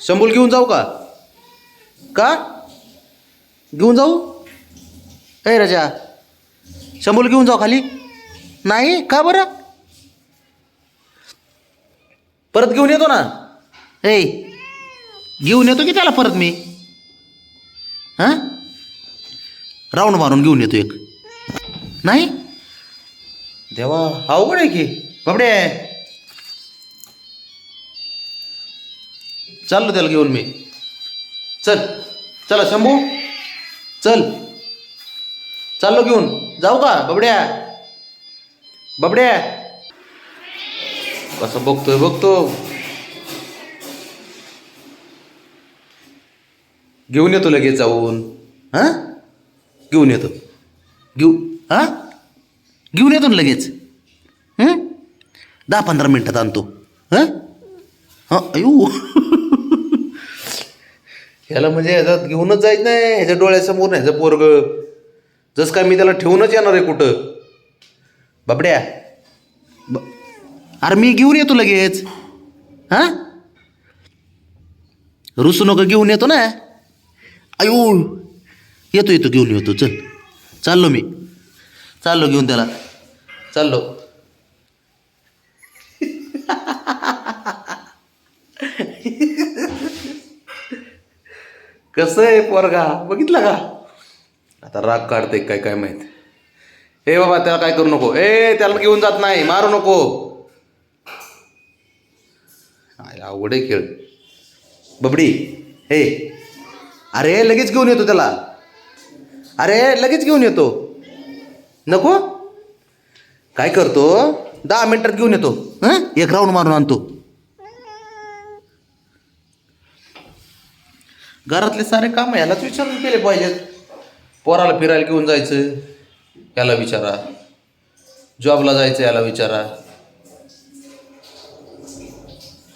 शंभूल घेऊन जाऊ का? का? घेऊन जाऊ? ए राजा शंभूल घेऊन जाऊ खाली? नाही? का बरं? परत घेऊन येतो ना? ए घेऊन येतो की त्याला परत मी? हां? राऊंड मारून घेऊन येतो एक. नाही? देवा अवघड आहे की. बाबडे चाललो त्याला घेऊन मी. चल चला शंभू. चल. चाललो घेऊन. जाऊ का बबड्या? बबड्या? कसं बघतोय बघतो. घेऊन येतो लगेच जाऊन. हां? घेऊन येतो. घेऊ हां? घेऊन येतो ना लगेच. हं? दहा पंधरा मिनटात आणतो. हां? हां अयो. ह्याला म्हणजे ह्याच्यात घेऊनच जायचं नाही ह्याच्या डोळ्यासमोर नाही ह्याचं पोरग. जसं काय मी त्याला ठेवूनच येणार आहे कुठं? बाबड्या. ब अरे मी घेऊन येतो लगेच. हां? रुसू नको घेऊन येतो ना. अयो. येतो येतो घेऊन येतो. चल. चाललो मी. चाललो घेऊन त्याला. चाललो. कसं आहे पोरगा? बघितलं का? आता राग काढते काय काय माहीत. ए बाबा त्याला काय करू नको? ए त्याला घेऊन जात नाही मारू नको. आवड आहे खेळ. बबडी हे अरे लगेच घेऊन येतो त्याला. अरे लगेच घेऊन येतो. नको? काय करतो? दहा मिनिटात घेऊन येतो. हं? एक राऊंड मारून आणतो. घरातले सारे काम यालाच विचारून केले पाहिजेत. पोराला फिरायला घेऊन जायचं याला विचारा. जॉबला जायचं याला विचारा.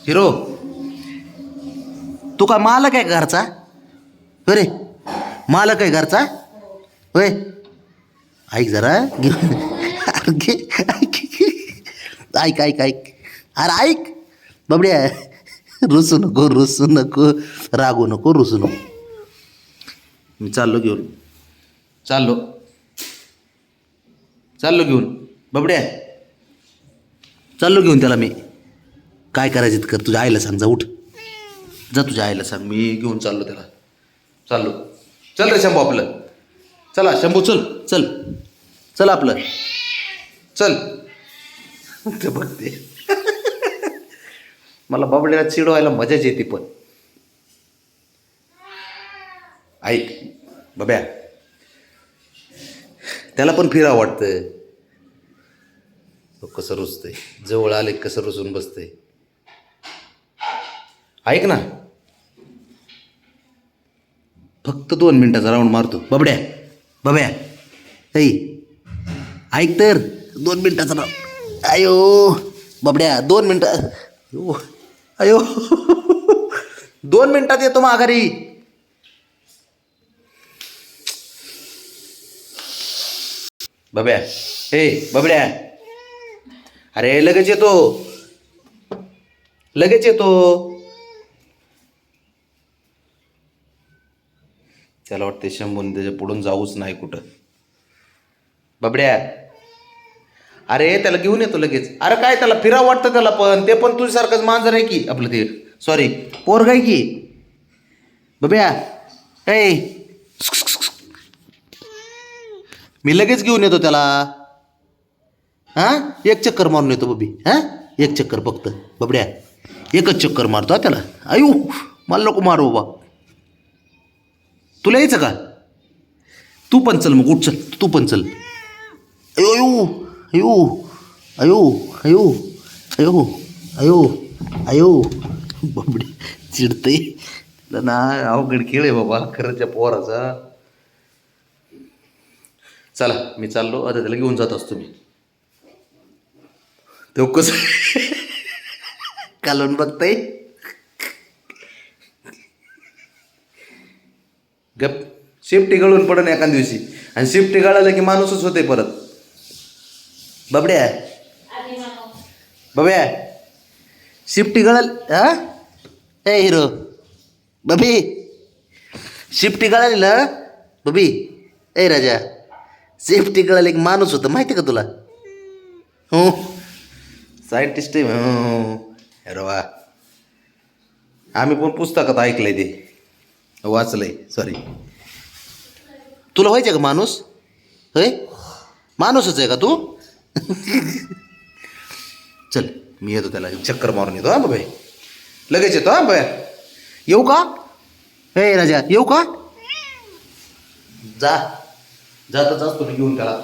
हिरो तू काय मालक आहे घरचा? अरे मालक आहे घरचा? होय. ऐक जरा. घेऊन ऐक. ऐक ऐक ऐक. अरे ऐक. बाबड्या रुसू नको रुसू नको रागू नको रुसू नको. मी चाललो घेऊन. चाललो. चाललो घेऊन. बबड्या. चाललो घेऊन त्याला मी. काय करायचं कर तुझ्या आईला सांग जा उठ. जा तुझ्या आईला सांग मी घेऊन चाललो त्याला. चाललो. चल रे शंभू आपलं. चला शंभू चल चल. चल आपलं. चल. ते बघते. मला बाबड्याला चिडवायला मजाच येते पण. ऐक बब्या. त्याला पण फिरा वाटतं तो कसं रुजतंय. जवळ आले कसं रुजून बसतंय. ऐक ना. फक्त दोन मिनटाचा राऊंड मारतो. बबड्या बब्या. ऐ ऐक तर. दोन मिनटाचा राऊंड आयो बबड्या दोन मिनटं. अयो. दोन मिनिटात येतो माघारी बब्या हे बबड्या. अरे लगेच येतो. लगेच येतो. त्याला वाटते शंभून त्याच्या पुढून जाऊच नाही कुठं. बबड्या. अरे त्याला घेऊन येतो लगेच. अरे काय त्याला फिरा वाटतं त्याला पण? ते पण तुझ्यासारखंच मांजर आहे की आपलं ते? सॉरी पोरग आहे की? बब्या. ऐ मी लगेच घेऊन येतो त्याला. हां? एक चक्कर मारून येतो बबी. हां? एक चक्कर फक्त. बबड्या. एकच चक्कर मारतो हा त्याला. आयु मला नको मारू बाबा. तुला यायचं का? तू पण चल मग उठ चल. तू पण चल. अयो अयो अयो अयो अयो अयो अयो अयो चिडते. ना अवघड खेळ आहे बाबा खरंच्या पोराचा. चला मी चाललो. आता त्याला घेऊन जात असतो मी. तो कसं कालून बघताय. गप. शिफ्टी गळून पडन एका दिवशी. आणि शिफ्टी गळालं की माणूसच होते परत. बबड्या. बब्या शिफ्टी गळल हा? ए हिरो. बबी. शिफ्टी गळाली ना बबी. ए राजा. शिफ्टी गळाल एक माणूस होता माहिती का तुला? हो. सायंटिस्ट आहे हो, हो अरे वा. आम्ही पण पुस्तकात ऐकलंय ते. वाचलंय सॉरी तुला व्हायचं का माणूस? होय? माणूसच आहे का तू? चल मी येतो त्याला चक्कर मारून येतो हा बाबा लगेच येतो हा बाबा येऊ का? हे राजा येऊ का? जा. जातच असतो मी घेऊन त्याला